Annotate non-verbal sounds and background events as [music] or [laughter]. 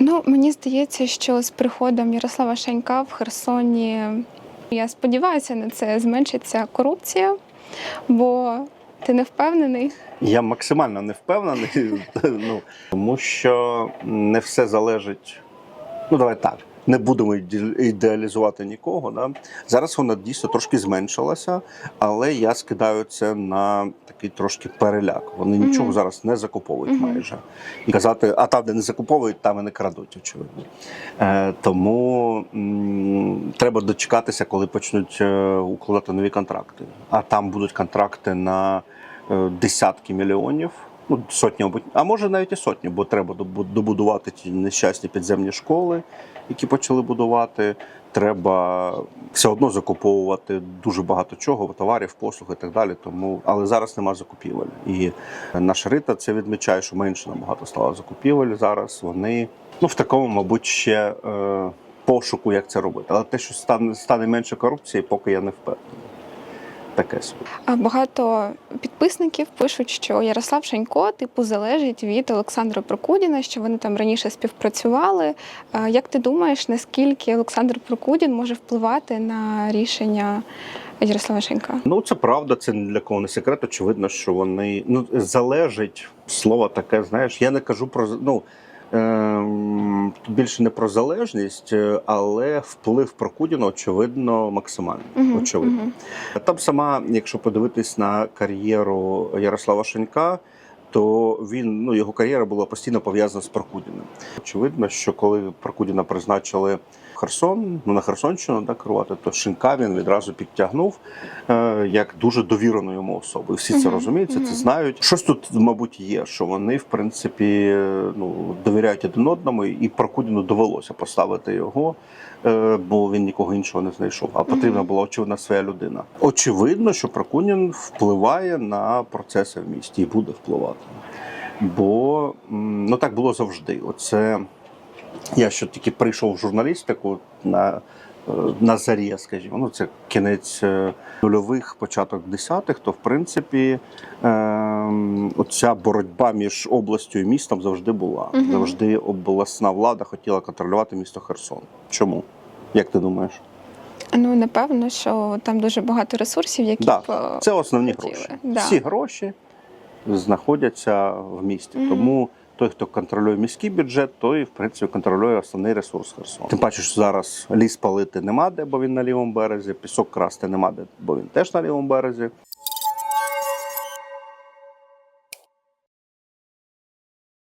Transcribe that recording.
Ну, мені здається, що з приходом Ярослава Шанька в Херсоні, я сподіваюся на це, зменшиться корупція, бо ти не впевнений. Я максимально не впевнений, [laughs] ну, тому що не все залежить. Ну, давай так. Не будемо ідеалізувати нікого. Да? Зараз вона дійсно трошки зменшилася, але я скидаю це на такий трошки переляк. Вони нічого Мгм. зараз не закуповують Мгм. майже. І казати, а там, де не закуповують, там і не крадуть, очевидно. Е, тому м, треба дочекатися, коли почнуть е, укладати нові контракти. А там будуть контракти на е, десятки мільйонів. Ну, сотні, а може навіть і сотні, бо треба добу- добудувати ті нещасні підземні школи, які почали будувати. Треба все одно закуповувати дуже багато чого, товарів, послуг і так далі. Тому, але зараз нема закупівель. І наша рита це відмічає, що менше набагато стало закупівель зараз. Вони ну в такому, мабуть, ще е, пошуку, як це робити. Але те, що стане стане менше корупції, поки я не впевнений. Таке Багато підписників пишуть, що Ярослав Шанько типу залежить від Олександра Прокудіна, що вони там раніше співпрацювали. Як ти думаєш, наскільки Олександр Прокудін може впливати на рішення Ярослава Шанька? Ну, це правда, це ні для кого не секрет. Очевидно, що вони ну залежить слово таке. Знаєш, я не кажу про ну. Ем, більше не про залежність, е, але вплив Прокудіна, очевидно, максимальний. Угу, Очевидно. Угу. Там сама, якщо подивитись на кар'єру Ярослава Шенька, то він ну його кар'єра була постійно пов'язана з Прокудіним. Очевидно, що коли Прокудіна призначили Херсон, ну на Херсонщину да, керувати, то Шенька він відразу підтягнув е, як дуже довірену йому особу. І всі це розуміють, це, це знають. Щось тут, мабуть, є, що вони, в принципі, е, ну довіряють один одному, і Прокудіну довелося поставити його е, бо він нікого іншого не знайшов. А потрібна була очевидна своя людина. Очевидно, що Прокунін впливає на процеси в місті і буде впливати. Бо ну так було завжди. Оце я що тільки прийшов в журналістику на, е, на зарі, скажімо, ну це кінець е, нульових, початок десятих, то в принципі ем, оця боротьба між областю і містом завжди була. Мгм. Завжди обласна влада хотіла контролювати місто Херсон. Чому? Як ти думаєш? Ну напевно, що там дуже багато ресурсів, які Да, б, е, Це основні хотіли. гроші. Да. Всі гроші знаходяться в місті. Мгм. Тому той, хто контролює міський бюджет, той в принципі контролює основний ресурс Херсона. Тим паче, що зараз ліс палити нема де, бо він на лівому березі, пісок красти нема де, бо він теж на лівому березі.